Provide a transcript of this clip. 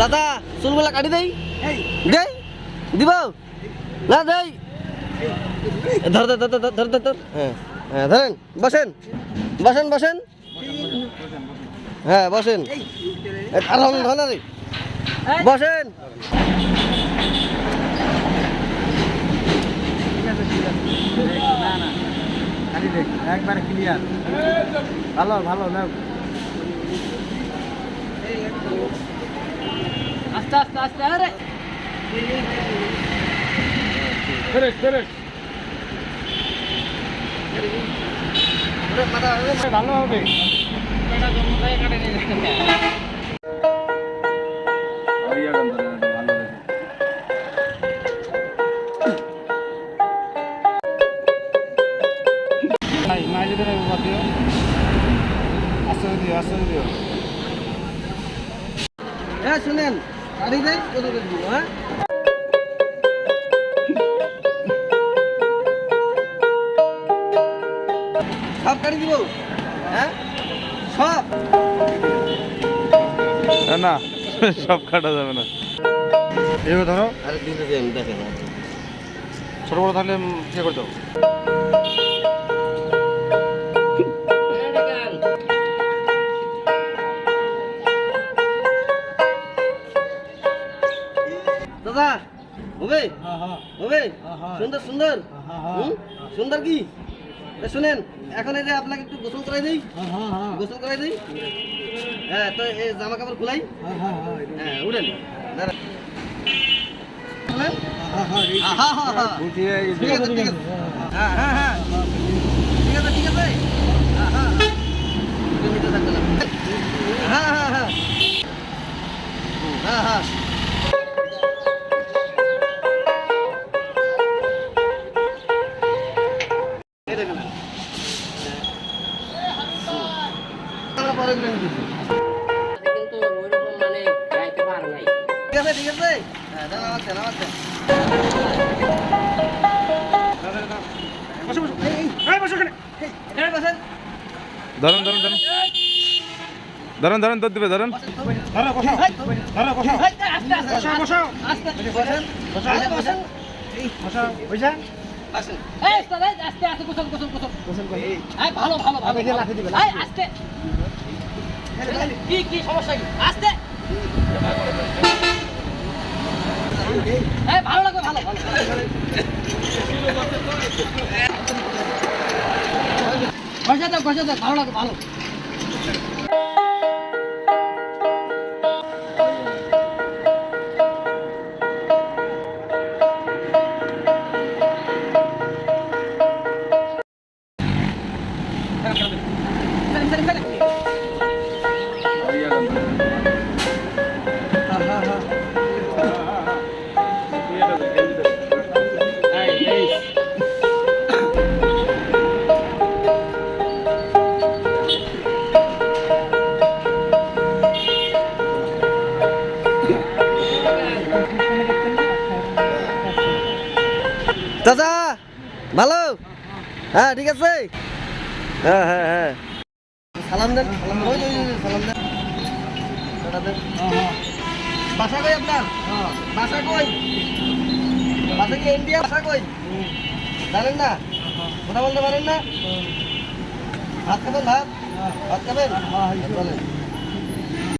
দাদা চুলগুলা কাটি দেই। দেই? দিব? না দেই। ধর ধর ধর ধর ধর হ্যাঁ হ্যাঁ ধরেন বসেন। বসেন বসেন। হ্যাঁ বসেন। ধরে বসেন। একবার ক্লিয়ার ভালো ভালো আস্তে আস্তে আস্তে আরে ফেরেশ ফেরেশ ভালো হবে বাদ দিও আস্তে দিও হ্যাঁ শুনেন। কাটি দেই কত দিব হ্যাঁ সব কাটি দিব? হ্যাঁ? সব? না সব কাটা যাবে না। এভাবে ধরো। আরে আমি দেখেন ছোট বড় থাকলে ইয়ে করে দাও। দাদা হবে হ্যাঁ হ্যাঁ হবে হ্যাঁ। সুন্দর সুন্দর। সুন্দর কি শুনেন এখন এই যে আপনাকে একটু গোসল করাই দিই গোসল করাই দিই হ্যাঁ তো এই জামা কাপড় খুলাই হ্যাঁ উঠেন? হ্যাঁ হ্যাঁ হ্যাঁ, হ্যাঁ, হ্যাঁ। ঠিক আছে, ঠিক আছে। হ্যাঁ, হ্যাঁ, হ্যাঁ। ঠিক আছে, ঠিক আছে। হ্যাঁ। হ্যাঁ, করে নিতেছি। কিন্তু মানে? হ্যাঁ, আচ্ছা, আচ্ছা। এই। ধরুন ধরুন ধরুন ধরুন ধরুন দিবে ধরুন আস্তে, আস্তে আস্তে ভালো ভালো ভালো লাঠি দিবে, আস্তে কি কি সমস্যা? কি? ভালো লাগবে ভালো ঘষে দাও ঘষে দাও ভালো লাগে ভালো ভালো? হ্যাঁ ঠিক আছে। হ্যাঁ হ্যাঁ হ্যাঁ। সালাম দেন সালাম দেন। ওই যে, ওই যে, সালাম দেন। টাটা দেন। বাসা কই আপনার? বাসা কই? বাসা কি ইন্ডিয়া বাসা কই? জানেন না? কথা বলতে পারেন না? ভাত খাবেন ভাত? ভাত খাবেন? চলেন